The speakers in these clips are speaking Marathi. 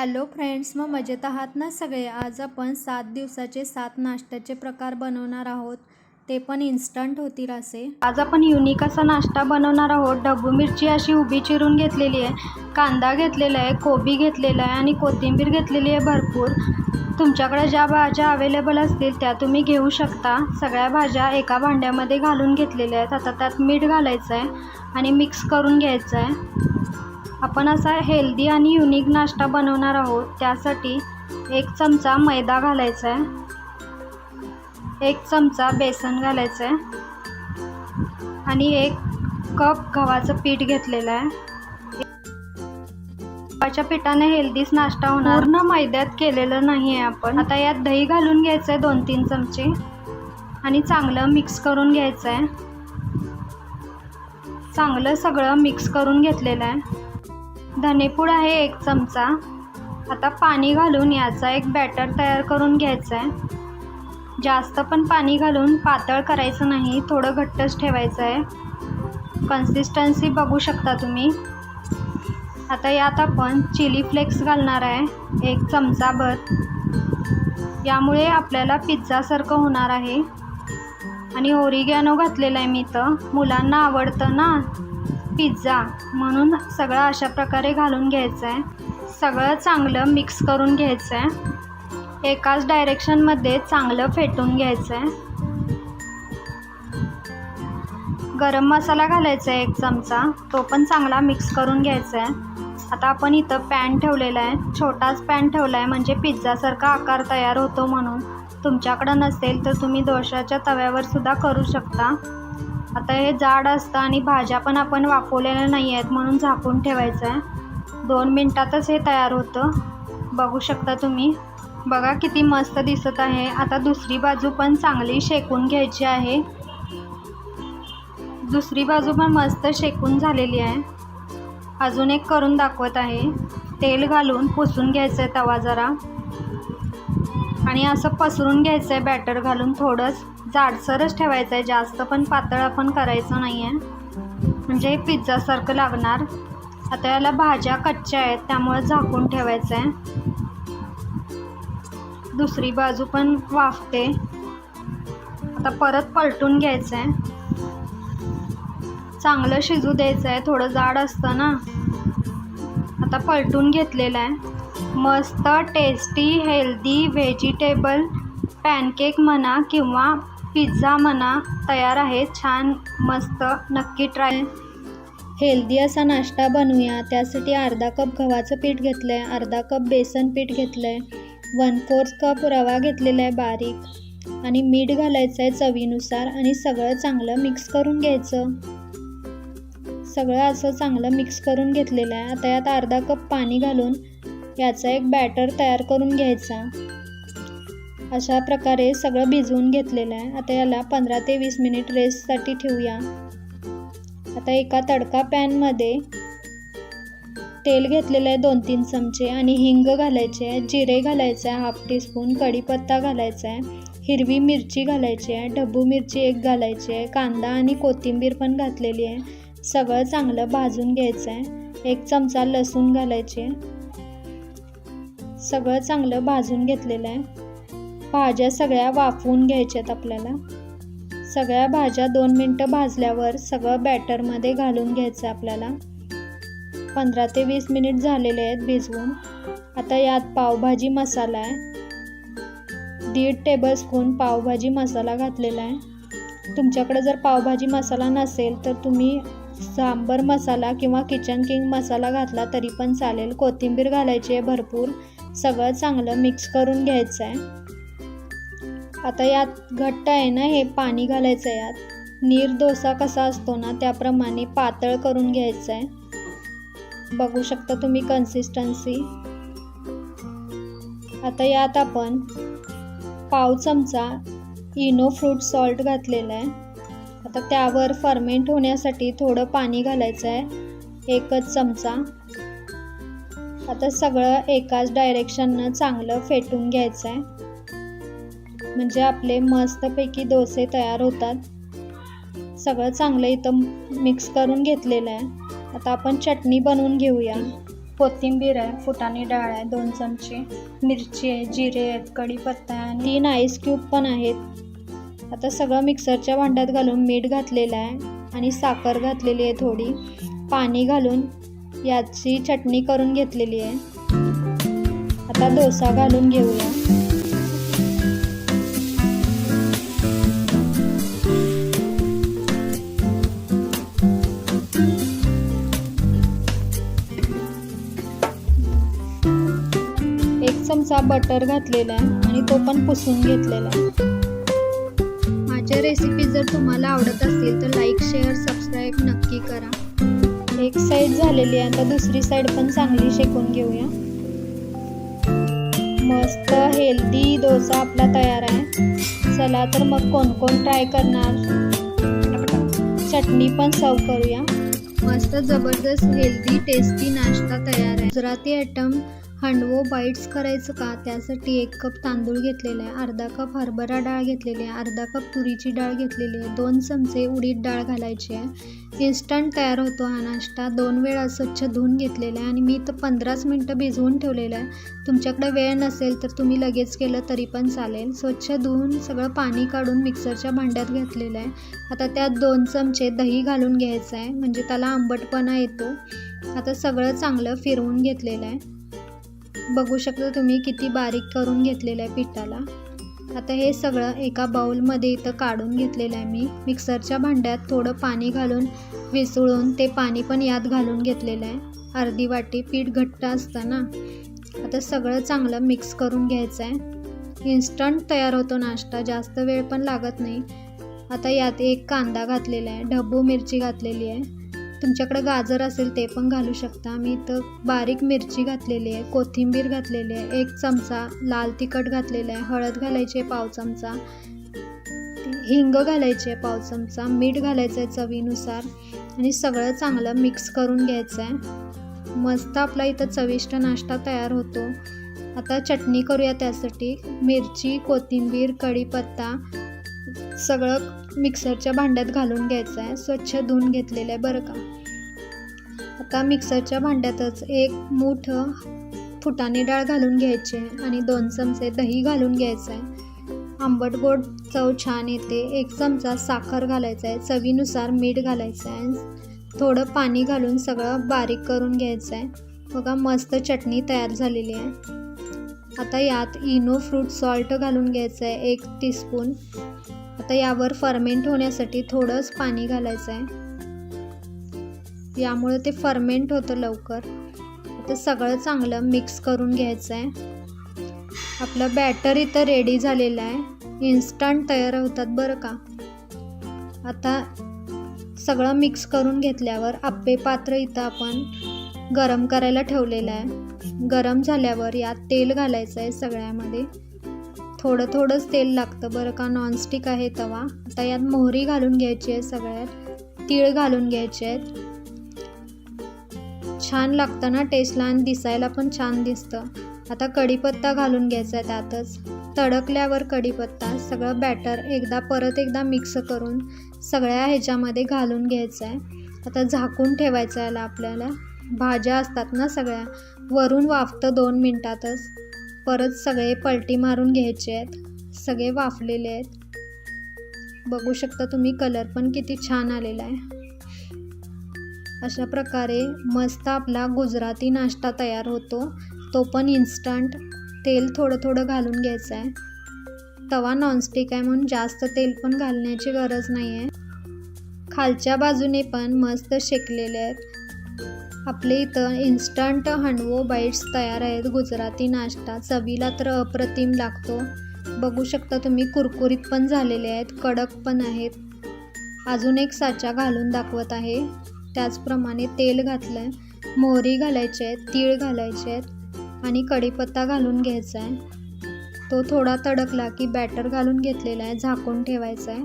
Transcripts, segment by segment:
हॅलो फ्रेंड्स मग मजेत आहात ना सगळे? आज आपण सात दिवसाचे सात नाश्त्याचे प्रकार बनवणार आहोत. ते पण इन्स्टंट होतील असे. आज आपण युनिक असा नाश्ता बनवणार आहोत. डब्बू मिरची अशी उभी चिरून घेतलेली आहे. कांदा घेतलेला आहे कोबी घेतलेला आहे आणि कोथिंबीर घेतलेली आहे भरपूर. तुमच्याकडे ज्या भाज्या अवेलेबल असतील त्या तुम्ही घेऊ शकता. सगळ्या भाज्या एका भांड्यामध्ये घालून घेतलेल्या आहेत. आता त्यात मीठ घालायचं आहे आणि मिक्स करून घ्यायचं आहे. आपण असा हेल्दी आणि युनिक नाश्ता बनवणार आहोत. त्यासाठी एक चमचा मैदा घालायचा आहे. एक चमचा बेसन घालायचं आहे. आणि एक कप गव्हाचं पीठ घेतलेलं आहे. गव्हाच्या पिठाने हेल्दीच नाश्ता होणार. पूर्ण मैद्यात केलेलं नाही आहे आपण. आता यात दही घालून घ्यायचं आहे दोन तीन चमचे. आणि चांगलं मिक्स करून घ्यायचं आहे चांगलं सगळं मिक्स करून घेतलेलं आहे. धनेपूड आहे एक चमचा. आता पाणी घालून याचा एक बॅटर तयार करून घ्यायचा आहे जास्त पण पाणी घालून पातळ करायचं नाही थोडं घट्टच ठेवायचं आहे कन्सिस्टन्सी बघू शकता तुम्ही. आता यात आपण चिली फ्लेक्स घालणार आहे एक चमचाभर यामुळे आपल्याला पिझ्झासारखं होणार आहे. आणि ओरिगॅनो घातलेला आहे मी तर मुलांना आवडतं ना? पिझ्झा म्हणून सगळं अशा प्रकारे घालून घ्यायचं आहे सगळं चांगलं मिक्स करून घ्यायचं आहे एकाच डायरेक्शनमध्ये चांगलं फेटून घ्यायचं आहे गरम मसाला घालायचा आहे एक चमचा तो पण चांगला मिक्स करून घ्यायचा आहे आता आपण इथं पॅन ठेवलेला आहे छोटाच पॅन ठेवला आहे म्हणजे पिझ्झासारखा आकार तयार होतो म्हणून. तुमच्याकडं नसेल तर तुम्ही दोशाच्या तव्यावर सुद्धा करू शकता. आता हे जाड असतं आणि भाज्या पण आपण वाफवलेल्या नाही आहेत म्हणून झाकून ठेवायचं आहे दोन मिनटातच हे तयार होतं. बघू शकता तुम्ही. बघा किती मस्त दिसत आहे. आता दुसरी बाजू पण चांगली शेकून घ्यायची आहे. दुसरी बाजू पण मस्त शेकून झालेली आहे. अजून एक करून दाखवत आहे. तेल घालून पुसून घ्यायचं आहे तवा जरा. आणि असं पसरून घ्यायचं आहे बॅटर घालून थोडंच. जाडसरच ठेवायचं आहे जास्त पण पातळ आपण करायचं नाही आहे म्हणजे पिझ्झासारखं लागणार. आता याला भाज्या कच्च्या आहेत त्यामुळे झाकून ठेवायचं आहे दुसरी बाजू पण वाफते. आता परत पलटून घ्यायचं आहे चांगलं शिजू द्यायचं आहे थोडं जाड असतं ना. आता पलटून घेतलेलं आहे. मस्त टेस्टी हेल्दी व्हेजिटेबल पॅनकेक म्हणा किंवा पिझ्झा म्हणा तयार आहे. छान मस्त नक्की ट्राय. हेल्दी असा नाश्ता बनवूया. त्यासाठी अर्धा कप गव्हाचं पीठ घेतलं आहे अर्धा कप बेसन पीठ घेतलं आहे वन फोर्थ कप रवा घेतलेला आहे बारीक. आणि मीठ घालायचं आहे चवीनुसार आणि सगळं चांगलं मिक्स करून घ्यायचं. सगळं असं चांगलं मिक्स करून घेतलेलं आहे. आता यात अर्धा कप पाणी घालून याचा एक बॅटर तयार करून घ्यायचा. अशा प्रकारे सगळं भिजवून घेतलेलं आहे. आता याला पंधरा ते वीस मिनिट रेस्टसाठी ठेवूया. आता एका तडका पॅनमध्ये तेल घेतलेलं आहे दोन तीन चमचे आणि हिंग घालायचे आहे. जिरे घालायचं आहे हाफ टीस्पून कढीपत्ता घालायचा आहे. हिरवी मिरची घालायची आहे. ढब्बू मिरची एक घालायची आहे. कांदा आणि कोथिंबीर पण घातलेली आहे. सगळं चांगलं भाजून घ्यायचं आहे. एक चमचा लसूण घालायचे सगळं चांगलं भाजून घेतलेलं आहे. भाज्या सगळ्या वाफवून घ्यायच्यात आपल्याला. सगळ्या भाज्या दोन मिनटं भाजल्यावर सगळं बॅटरमध्ये घालून घ्यायचं आपल्याला. पंधरा ते वीस मिनिट झालेले आहेत भिजवून. आता यात पावभाजी मसाला आहे. दीड टेबलस्पून पावभाजी मसाला घातलेला आहे. तुमच्याकडे जर पावभाजी मसाला नसेल तर तुम्ही सांबर मसाला किंवा किचन किंग मसाला घातला तरी पण चालेल. कोथिंबीर घालायची आहे भरपूर. सगळं चांगलं मिक्स करून घ्यायचं आहे. आता यात घट्ट आहे ना हे पाणी घालायचं आहे यात. नीर डोसा कसा असतो ना त्याप्रमाणे पातळ करून घ्यायचं आहे बघू शकता तुम्ही कन्सिस्टन्सी आता यात आपण पाव चमचा इनो फ्रूट सॉल्ट घातलेला आहे. आता त्यावर फर्मेंट होण्यासाठी थोडं पाणी घालायचं आहे एकच चमचा. आता सगळं एकाच डायरेक्शननं चांगलं फेटून घ्यायचं आहे म्हणजे आपले मस्तपैकी डोसे तयार होतात. सगळं चांगलं इथं मिक्स करून घेतलेलं आहे. आता आपण चटणी बनवून घेऊया. कोथिंबीर आहे फुटाणी डाळ आहे दोन चमचे मिरची आहे जिरे आहेत कढीपत्ता आहे तीन आईस क्यूब पण आहेत. आता सगळं मिक्सरच्या भांड्यात घालून मीठ घातलेलं आहे आणि साखर घातलेली आहे थोडी. पाणी घालून याची चटणी करून घेतलेली आहे. आता डोसा घालून घेऊया. चा बटर घातलेला आहे आणि तो पण पुसून घेतलेला आहे. माझ्या रेसिपी जर तुम्हाला आवडत असतील तर लाईक शेअर सबस्क्राईब नक्की करा. एक साईड झालेली आहे आता दुसरी साईड पण चांगली शेकून घेऊया. मस्त हेल्दी डोसा आपला तयार आहे. चला तर मग कोण कोण ट्राय करणार? चटणी पण सर्व करूया. मस्त जबरदस्त हेल्दी टेस्टी नाश्ता तयार आहे. गुजराती आयटम हांडवो बाईट्स करायचं का? त्यासाठी एक कप तांदूळ घेतलेला आहे अर्धा कप हरभरा डाळ घेतलेली आहे अर्धा कप तुरीची डाळ घेतलेली आहे दोन चमचे उडीद डाळ घालायची आहे. इन्स्टंट तयार होतो हा नाश्ता. दोन वेळा स्वच्छ धुवून घेतलेला आहे आणि मी तर पंधराच मिनटं भिजवून ठेवलेलं आहे. तुमच्याकडे वेळ नसेल तर तुम्ही लगेच केलं तरी पण चालेल. स्वच्छ धुवून सगळं पाणी काढून मिक्सरच्या भांड्यात घेतलेलं आहे. आता त्यात दोन चमचे दही घालून घ्यायचं आहे म्हणजे त्याला आंबटपणा येतो. आता सगळं चांगलं फिरवून घेतलेलं आहे. बघू शकता तुम्ही किती बारीक करून घेतलेलं आहे पिठाला. आता हे सगळं एका बाऊलमध्ये इथं काढून घेतलेलं आहे मी. मिक्सरच्या भांड्यात थोडं पाणी घालून विसळून ते पाणी पण यात घालून घेतलेलं आहे. अर्धी वाटी पीठ घट्ट असतं ना आता सगळं चांगलं मिक्स करून घ्यायचं आहे. इन्स्टंट तयार होतो नाश्ता जास्त वेळ पण लागत नाही. आता यात एक कांदा घातलेला आहे ढब्बू मिरची घातलेली आहे. तुमच्याकडे गाजर असेल ते पण घालू शकता. मी इथं बारीक मिरची घातलेली आहे कोथिंबीर घातलेली आहे एक चमचा लाल तिखट घातलेलं आहे हळद घालायची आहे पाव चमचा हिंग घालायची आहे पाव चमचा मीठ घालायचं आहे चवीनुसार आणि सगळं चांगलं मिक्स करून घ्यायचं आहे. मस्त आपला इथं चविष्ट नाश्ता तयार होतो. आता चटणी करूया त्यासाठी. मिरची कोथिंबीर कढीपत्ता सगळं मिक्सरच्या भांड्यात घालून घ्यायचं आहे. स्वच्छ धुवून घेतलेलं आहे बरं का. आता मिक्सरच्या भांड्यातच एक मोठं फुटाणे डाळ घालून घ्यायची आहे आणि दोन चमचे दही घालून घ्यायचं आहे. आंबट गोड चव छान येते. एक चमचा साखर घालायचा आहे. चवीनुसार मीठ घालायचं आहे. थोडं पाणी घालून सगळं बारीक करून घ्यायचं आहे. बघा मस्त चटणी तयार झालेली आहे. आता यात इनो फ्रूट सॉल्ट घालून घ्यायचं आहे एक टीस्पून आता यावर फर्मेंट होण्यासाठी थोडंच पाणी घालायचं आहे. यामुळे ते फर्मेंट होतं लवकर. आता सगळं चांगलं मिक्स करून घ्यायचं आहे. आपलं बॅटर इथं रेडी झालेलं आहे. इन्स्टंट तयार होतात बरं का. आता सगळं मिक्स करून घेतल्यावर आप्पे पात्र इथं आपण गरम करायला ठेवलेलं आहे. गरम झाल्यावर यात तेल घालायचं आहे सगळ्यामध्ये. थोडं थोडंच तेल लागतं बरं का नॉनस्टिक आहे तवा. आता यात मोहरी घालून घ्यायची आहे सगळ्यात. तीळ घालून घ्यायचे आहेत. छान लागतं ना टेस्टला आणि दिसायला पण छान दिसतं. आता कढीपत्ता घालून घ्यायचा आहे त्यातच. तडकल्यावर कढीपत्ता सगळं बॅटर एकदा परत एकदा मिक्स करून सगळ्या ह्याच्यामध्ये घालून घ्यायचं आहे आता झाकून ठेवायचं याला आपल्याला. भाज्या असतात ना सगळ्या वरून वाफतं दोन मिनटातच. परत सगळे पलटी मारून घ्यायचे आहेत. सगळे वाफलेले आहेत. बघू शकता तुम्ही कलर पण किती छान आलेला आहे. अशा प्रकारे मस्त आपला गुजराती नाश्ता तयार होतो. तो पण इन्स्टंट तेल थोडं थोडं घालून घ्यायचं आहे. तवा नॉनस्टिक आहे म्हणून जास्त तेल पण घालण्याची गरज नाही आहे खालच्या बाजूने पण मस्त शेकलेले आहेत. आपले इथं इन्स्टंट हंडवो बाईट्स तयार आहेत. गुजराती नाश्ता चवीला तर अप्रतिम लागतो. बघू शकता तुम्ही कुरकुरीत पण झालेले आहेत कडक पण आहेत. अजून एक साचा घालून दाखवत आहे. त्याचप्रमाणे तेल घातलं आहे मोहरी घालायची आहे तीळ घालायचे आहेत आणि कढीपत्ता घालून घ्यायचा आहे. तो थोडा तडकला की बॅटर घालून घेतलेला आहे झाकून ठेवायचा आहे.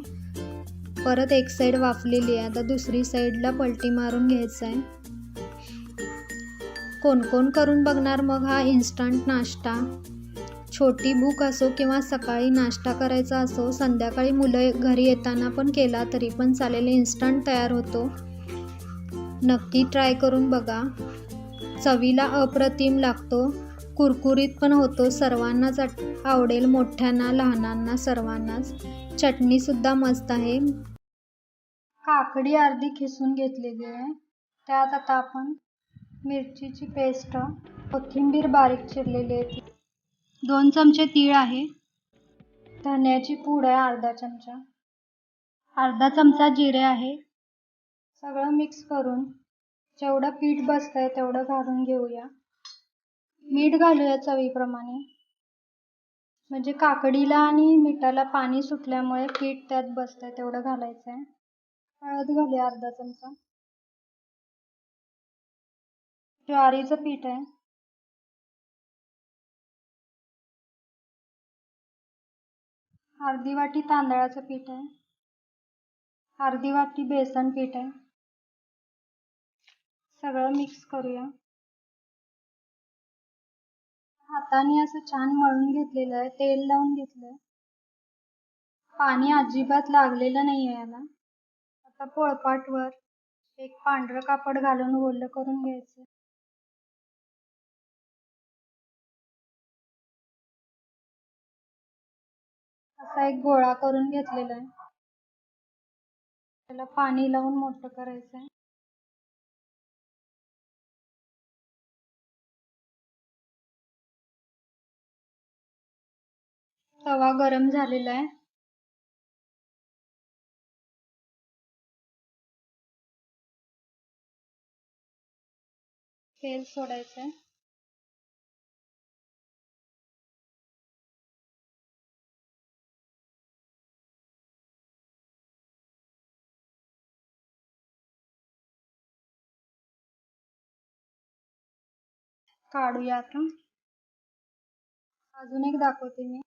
परत एक साईड वाफलेली आहे. आता दुसरी साईडला पलटी मारून घ्यायचं आहे. कोण कोण करून बघणार मग हा इन्स्टंट नाश्ता? छोटी भूक असो किंवा सकाळी नाश्ता करायचा असो संध्याकाळी मुलं घरी येताना पण केला तरी पण चालेल इन्स्टंट तयार होतो. नक्की ट्राय करून बघा. चवीला अप्रतिम लागतो. कुरकुरीत पण होतो सर्वांनाच आवडेल मोठ्यांना लहानांना सर्वांनाच. चटणीसुद्धा मस्त आहे. काकडी अर्धी खिसून घेतलेली आहे त्यात आता आपण मिरचीची पेस्ट कोथिंबीर बारीक चिरलेली आहे. दोन चमचे तीळ आहे. धन्याची पूड आहे अर्धा चमचा. अर्धा चमचा जिरे आहे. सगळं मिक्स करून जेवढं पीठ बसतंय तेवढं घालून घेऊया. मीठ घालूया चवीप्रमाणे. म्हणजे काकडीला आणि मिठाला पाणी सुटल्यामुळे पीठ त्यात बसतंय तेवढं घालायचं आहे हळद घालूया अर्धा चमचा. ज्वारीचं पीठ आहे. अर्धी वाटी तांदळाचं पीठ आहे. अर्धी वाटी बेसन पीठ आहे. सगळं मिक्स करूया. हाताने असं छान मळून घेतलेलं आहे. तेल लावून घेतलंय. पाणी अजिबात लागलेलं नाही आहे याला. आता पोळपाटवर एक पांढरं कापड घालून ओलं करून घ्यायचं असा एक गोळा करून घेतलेला आहे. त्याला पाणी लावून मोठं करायचं आहे. तवा गरम झालेला आहे. तेल सोडायचं आहे. काढूया आता. अजून एक दाखवते मी.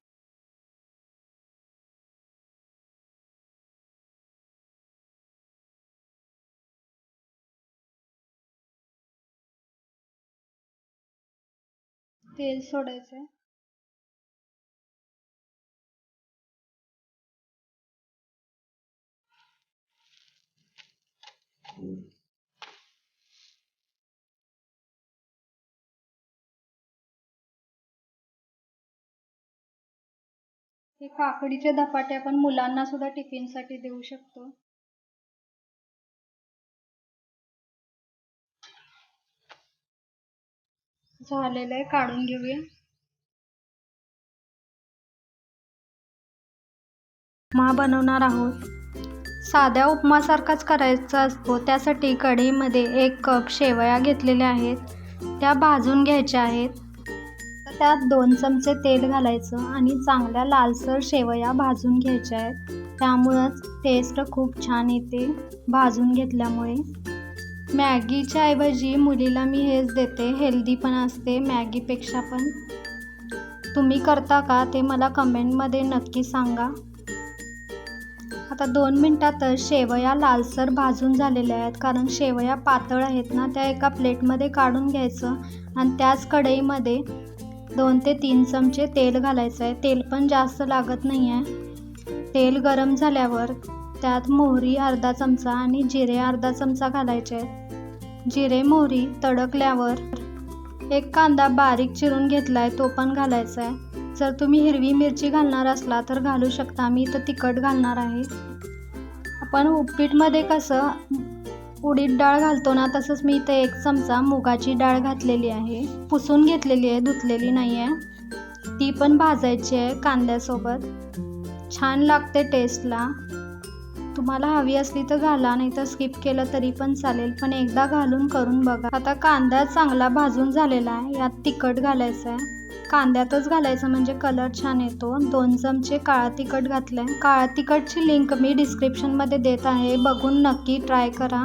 तेल सोडायचं आहे हे काकडीचे धपाटे आपण मुलांना सुद्धा टिफिनसाठी देऊ शकतो. झालेलं आहे काढून घेऊया. उपमा बनवणार आहोत. साध्या उपमासारखाच करायचा असतो. त्यासाठी कढईमध्ये एक कप शेवया घेतलेल्या आहेत. त्या भाजून घ्यायच्या आहेत. त्यात दोन चमचे तेल घालायचं आणि चांगल्या लालसर शेवया भाजून घ्यायच्या आहेत. त्यामुळंच टेस्ट खूप छान येते भाजून घेतल्यामुळे. मॅगीच्या ऐवजी मुलीला मी हेच देते हेल्दी पण असते मॅगीपेक्षा पण. तुम्ही करता का ते मला कमेंटमध्ये नक्की सांगा. आता दोन मिनटातच शेवया लालसर भाजून झालेल्या आहेत कारण शेवया पातळ आहेत ना त्या एका प्लेटमध्ये काढून घ्यायचं आणि त्याच कढईमध्ये दोन ते तीन चमचे तेल घालायचं आहे तेल पण जास्त लागत नाही आहे तेल गरम झाल्यावर त्यात मोहरी अर्धा चमचा आणि जिरे अर्धा चमचा घालायचे. आहेत जिरे मोहरी तडकल्यावर एक कांदा बारीक चिरून घेतला आहे तो पण घालायचा आहे जर तुम्ही हिरवी मिरची घालणार असला तर घालू शकता. मी तर तिखट घालणार आहे. आपण उपीटमध्ये कसं उडीद डाळ घालतो ना तसंच मी इथे एक चमचा मुगाची डाळ घातलेली आहे. पुसून घेतलेली आहे धुतलेली नाही आहे ती पण भाजायची आहे कांद्यासोबत. छान लागते टेस्टला तुम्हाला हवी असली तर घाला नाही तर स्किप केलं तरी पण चालेल. पण एकदा घालून करून बघा. आता कांदा चांगला भाजून झालेला आहे. यात तिखट घालायचं आहे. कांद्यातच घालायचं म्हणजे कलर छान येतो. दोन चमचे काळा तिखट घातलं आहे काळा तिखटची लिंक मी डिस्क्रिप्शनमध्ये देत आहे. बघून नक्की ट्राय करा.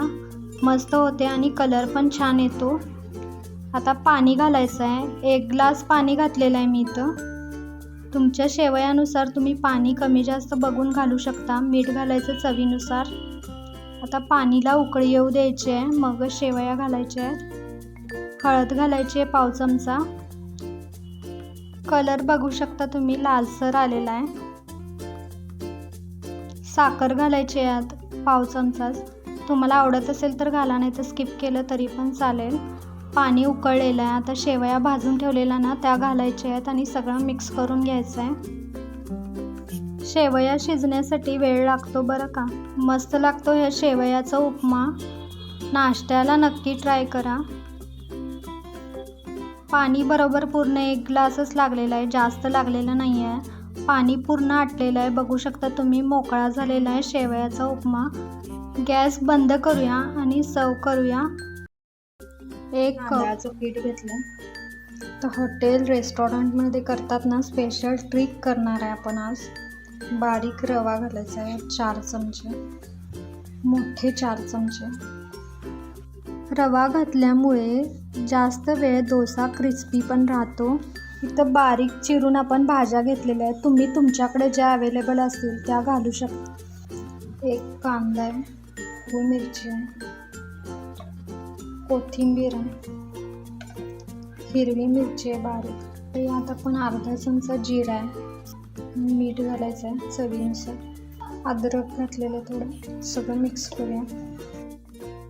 मस्त होते आणि कलर पण छान येतो. आता पाणी घालायचं आहे. एक ग्लास पाणी घातलेलं आहे मी इथं. तुमच्या शेवयानुसार तुम्ही पाणी कमी जास्त बघून घालू शकता. मीठ घालायचं चवीनुसार. आता पाणीला उकळी येऊ द्यायची आहे. मग शेवया घालायच्या आहेत. हळद घालायची आहे पाव चमचा. कलर बघू शकता तुम्ही लालसर आलेला आहे. साखर घालायची आहे आत पाव चमचाच. तुम्हाला आवडत असेल तर घाला नाही तर स्किप केलं तरी पण चालेल. पाणी उकळलेलं आहे. आता शेवया भाजून ठेवलेल्या ना त्या घालायच्या आहेत आणि सगळं मिक्स करून घ्यायचं आहे शेवया शिजण्यासाठी वेळ लागतो बरं का? मस्त लागतो ह्या शेवयाचा उपमा. नाश्त्याला नक्की ट्राय करा. पाणी बरोबर पूर्ण एक ग्लासच लागलेला आहे जास्त लागलेलं नाही आहे पाणी पूर्ण आटलेलं आहे. बघू शकता तुम्ही मोकळा झालेला आहे शेवयाचा उपमा. गॅस बंद करूया आणि सर्व करूया. एक तांदळाचं पीठ घेतलं. तर हॉटेल रेस्टॉरंटमध्ये करतात ना स्पेशल ट्रिक करणार आहे आपण आज. बारीक रवा घालायचा आहे चार चमचे. मोठे चार चमचे. रवा घातल्यामुळे जास्त वेळ डोसा क्रिस्पी पण राहतो. इथं बारीक चिरून आपण भाज्या घेतलेल्या आहेत. तुम्ही तुमच्याकडे ज्या अवेलेबल असतील त्या घालू शकता. एक कांदा आहे मिरची आहे. कोथिंबीर आहे हिरवी मिरची आहे बारीक. ते यात आपण अर्धा चमचा जिरा आहे. मीठ घालायचं आहे चवीनुसार. अद्रक घातलेलं थोडं. सगळं मिक्स करूया.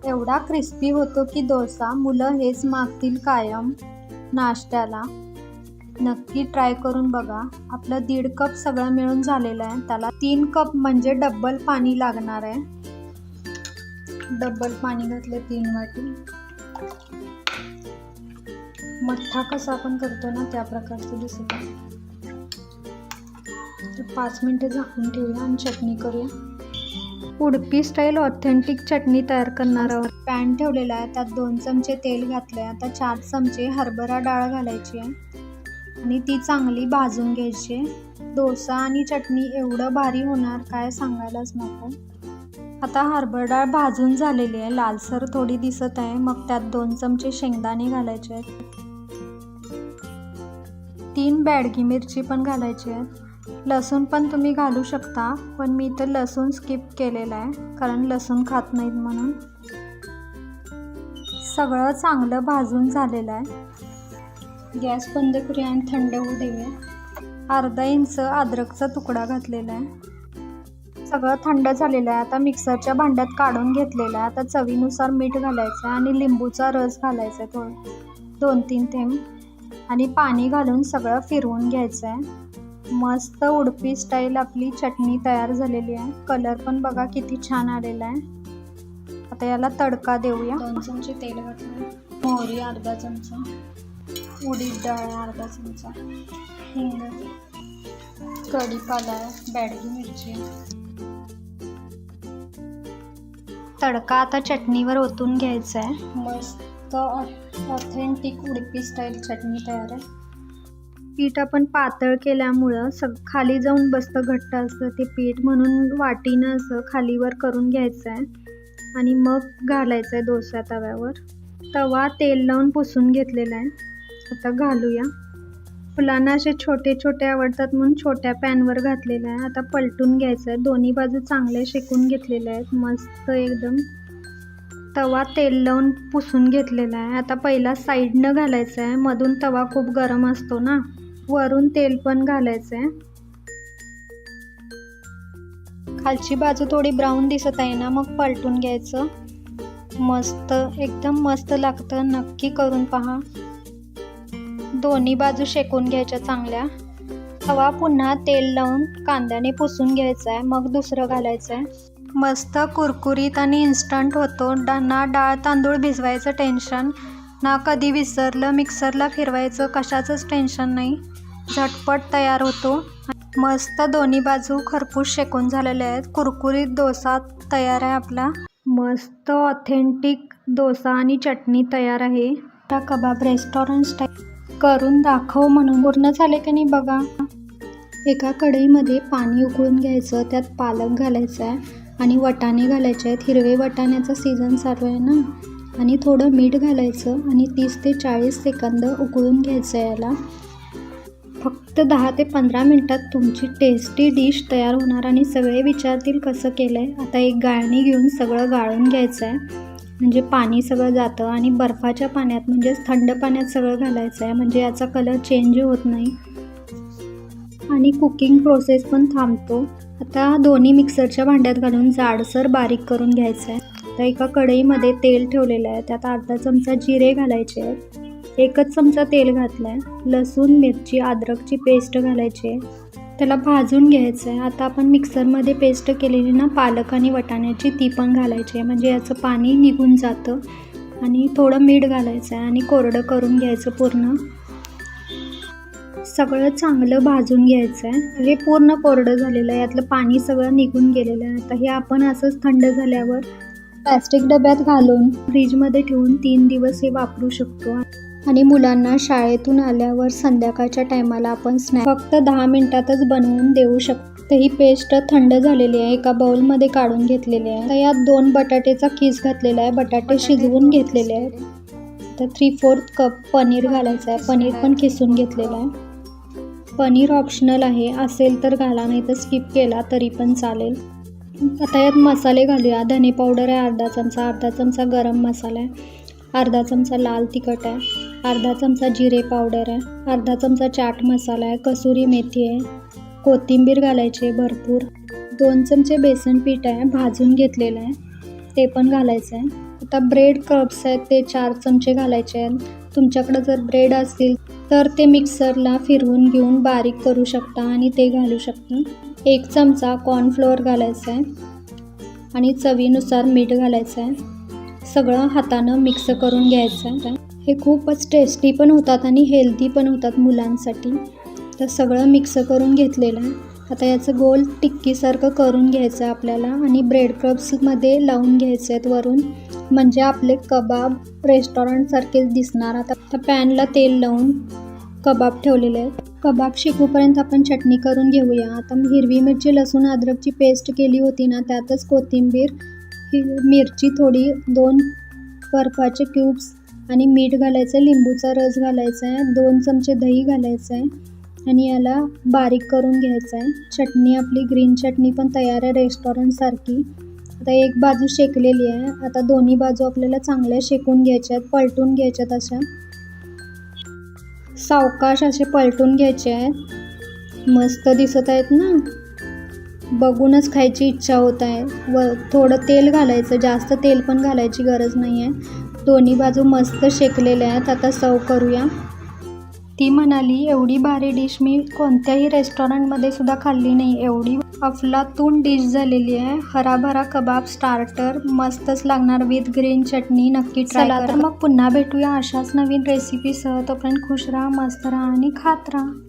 एवढा क्रिस्पी होतो की डोसा. मुलं हेच मागतील कायम नाश्त्याला. नक्की ट्राय करून बघा. आपलं दीड कप सगळं मिळून झालेलं आहे. त्याला तीन कप म्हणजे डब्बल पाणी लागणार आहे. डब्बल पाणी घातले तीन वाटी. मठ्ठा कसा आपण करतो ना त्या प्रकारचं दिसत. आहे तर पाच मिनटं झाकून ठेवूया आणि चटणी करूया. उडपी स्टाईल ऑथेंटिक चटणी तयार करणार आहोत. पॅन ठेवलेला आहे त्यात दोन चमचे तेल घातले आहे आता चार चमचे हरभरा डाळ घालायची आहे. आणि ती चांगली भाजून घ्यायची आहे. डोसा आणि चटणी एवढं भारी होणार काय सांगायलाच नको. आता हरभरा डाळ भाजून झालेली आहे. लालसर थोडी दिसत आहे. मग त्यात दोन चमचे शेंगदाणे घालायचे आहेत. तीन बॅडगी मिरची पण घालायची आहेत. लसूण पण तुम्ही घालू शकता पण मी इथं लसूण स्किप केलेलं आहे कारण लसूण खात नाहीत म्हणून. सगळं चांगलं भाजून झालेलं आहे. गॅस बंद करूया आणि थंड होऊ देऊया. अर्धा इंच अद्रकचा तुकडा घातलेला आहे. सगळं थंड झालेलं आहे. आता मिक्सरच्या भांड्यात काढून घेतलेलं आहे. आता चवीनुसार मीठ घालायचं आहे आणि लिंबूचा रस घालायचा आहे थोडं. दोन तीन थेंब. आणि पाणी घालून सगळं फिरवून घ्यायचं आहे. मस्त उडपी स्टाईल आपली चटणी तयार झालेली आहे. कलर पण बघा किती छान आलेला आहे. आता याला तडका देऊया. दोन चमचे तेल घातलं. मोहरी अर्धा चमचा. उडीद डाळ अर्धा चमचा. हिंग. कढीपाला बॅडगी मिरची. तडका आता चटणीवर ओतून घ्यायचा आहे. मस्त ऑथेंटिक उडपी स्टाईल चटणी तयार आहे. पीठ आपण पातळ केल्यामुळं सग खाली जाऊन बसतं घट्ट असतं. ते पीठ म्हणून वाटीनं असं खालीवर करून घ्यायचं आहे. आणि मग घालायचं आहे डोसा तव्यावर. तवा तेल लावून पुसून घेतलेला आहे. आता घालूया. फुलांना असे छोटे छोटे आवडतात म्हणून छोट्या पॅनवर घातलेलं आहे. आता पलटून घ्यायचं आहे. दोन्ही बाजू चांगले शेकून घेतलेले आहेत. मस्त एकदम तवा तेल लावून पुसून घेतलेला आहे. आता पहिला साईडनं घालायचं आहे. मधून तवा खूप गरम असतो ना. वरून तेल पण घालायचं आहे. खालची बाजू थोडी ब्राऊन दिसत आहे ना. मग पलटून घ्यायचं. मस्त एकदम मस्त लागतं. नक्की करून पहा. दोन्ही बाजू शेकून घ्यायच्या चांगल्या. तवा पुन्हा तेल लावून कांद्याने पुसून घ्यायचा आहे मग दुसरं घालायचं आहे मस्त कुरकुरीत आणि इन्स्टंट होतो. डा ना डाळ तांदूळ भिजवायचं टेन्शन ना कधी विसरलं मिक्सरला फिरवायचं कशाचंच टेन्शन नाही. झटपट तयार होतो. मस्त दोन्ही बाजू खरपूस शेकून झालेले आहेत. कुरकुरीत डोसा तयार आहे आपला. मस्त ऑथेंटिक डोसा आणि चटणी तयार आहे. कबाब रेस्टॉरंट स्टाईल करून दाखव म्हणून. पूर्ण झाले की नाही बघा. एका कढईमध्ये पाणी उकळून घ्यायचं त्यात पालक घालायचा आहे आणि वटाणे घालायचे आहेत. हिरवे वटाण्याचा सीझन चालू आहे ना? आणि थोडं मीठ घालायचं आणि तीस ते चाळीस सेकंद उकळून घ्यायचं आहे याला. फक्त दहा ते पंधरा मिनटात तुमची टेस्टी डिश तयार होणार आणि सगळे विचारतील कसं केलं आहे आता एक गाळणी घेऊन सगळं गाळून घ्यायचं आहे. म्हणजे पाणी सगळं जातं आणि बर्फाच्या पाण्यात म्हणजेच थंड पाण्यात सगळं घालायचं आहे म्हणजे याचा कलर चेंज होत नाही. आणि कुकिंग प्रोसेस पण थांबतो. आता दोन्ही मिक्सरच्या भांड्यात घालून जाडसर बारीक करून घ्यायचं आहे तर एका कढईमध्ये तेल ठेवलेलं आहे. त्यात अर्धा चमचा जिरे घालायचे आहेत. एकच चमचा तेल घातलं आहे लसूण मिरची अद्रकची पेस्ट घालायची आहे. त्याला भाजून घ्यायचं आहे. आता आपण मिक्सरमध्ये पेस्ट केलेली ना पालक आणि वटाण्याची ती पण घालायची आहे. म्हणजे याचं पाणी निघून जातं आणि थोडं मीठ घालायचं आहे आणि कोरडं करून घ्यायचं पूर्ण. सगळं चांगलं भाजून घ्यायचं आहे. हे पूर्ण कोरडं झालेलं आहे. यातलं पाणी सगळं निघून गेलेलं आहे. आता हे आपण असंच थंड झाल्यावर प्लॅस्टिक डब्यात घालून फ्रीजमध्ये ठेवून तीन दिवस हे वापरू शकतो. आणि मुलांना शाळेतून आल्यावर संध्याकाळच्या टायमाला आपण स्नॅक फक्त दहा मिनिटातच बनवून देऊ शकतो. तर ही पेस्ट थंड झालेली आहे. एका बाउलमध्ये काढून घेतलेली आहे. तर यात दोन बटाट्याचा किस घातलेला आहे. बटाटे शिजवून घेतलेले आहेत. तर थ्री फोर्थ कप पनीर घालायचं आहे. पनीर पण किसून घेतलेलं आहे. पनीर ऑप्शनल आहे. असेल तर घाला नाही तर स्किप केला तरी पण चालेल. आता यात मसाले घालूया. धने पावडर आहे अर्धा चमचा. अर्धा चमचा गरम मसाला आहे. अर्धा चमचा लाल तिखट आहे. अर्धा चमचा जिरे पावडर आहे अर्धा चमचा चाट मसाला आहे कसुरी मेथी आहे कोथिंबीर घालायची आहे भरपूर दोन चमचे बेसन पीठ आहे भाजून घेतलेलं आहे ते पण घालायचं आहे. आता ब्रेड क्रब्स आहेत ते चार चमचे घालायचे आहेत. तुमच्याकडं जर ब्रेड असतील तर ते मिक्सरला फिरवून घेऊन बारीक करू शकता आणि ते घालू शकता. एक चमचा कॉर्नफ्लोअर घालायचा आहे आणि चवीनुसार मीठ घालायचं आहे. सगळं हातानं मिक्स करून घ्यायचं आहे. हे खूपच टेस्टी पण होतात आणि हेल्दी पण होतात मुलांसाठी. तर सगळं मिक्स करून घेतलेलं आहे. आता याचं गोल टिक्कीसारखं करून घ्यायचं आहे आपल्याला आणि ब्रेड क्रब्समध्ये लावून घ्यायचे आहेत वरून. म्हणजे आपले कबाब रेस्टॉरंटसारखेच दिसणार. आता आता पॅनला तेल लावून कबाब ठेवलेले आहेत. कबाब शिकूपर्यंत आपण चटणी करून घेऊया. आता हिरवी मिरची लसूण अद्रकची पेस्ट केली होती ना त्यातच कोथिंबीर ही मिरची थोडी दोन बर्फाचे क्यूब्स आणि मीठ घालायचं आहे लिंबूचा रस घालायचा आहे दोन चमचे दही घालायचं आहे आणि याला बारीक करून घ्यायचं आहे. चटणी आपली ग्रीन चटणी पण तयार आहे रेस्टॉरंटसारखी आता एक बाजू शेकलेली आहे. आता दोन्ही बाजू आपल्याला चांगल्या शेकून घ्यायच्या आहेत पलटून घ्यायच्यात अशा. सावकाश असे पलटून घ्यायचे आहेत. मस्त दिसत आहेत ना? बघूनच खायची इच्छा होत आहे. व थोडं तेल घालायचं जास्त तेल पण घालायची गरज नाही आहे. दोन्ही बाजू मस्त शेकलेल्या आहेत. आता सर्व करूया. ती म्हणाली एवढी भारी डिश मी कोणत्याही रेस्टॉरंटमध्ये सुद्धा खाल्ली नाही. एवढी अफलातून डिश झालेली आहे. हराभरा कबाब स्टार्टर मस्तच लागणार विथ ग्रीन चटणी नक्की ट्राय करा. तर मग पुन्हा भेटूया अशाच नवीन रेसिपीसह तोपर्यंत खुश राहा मस्त राहा आणि खात राहा.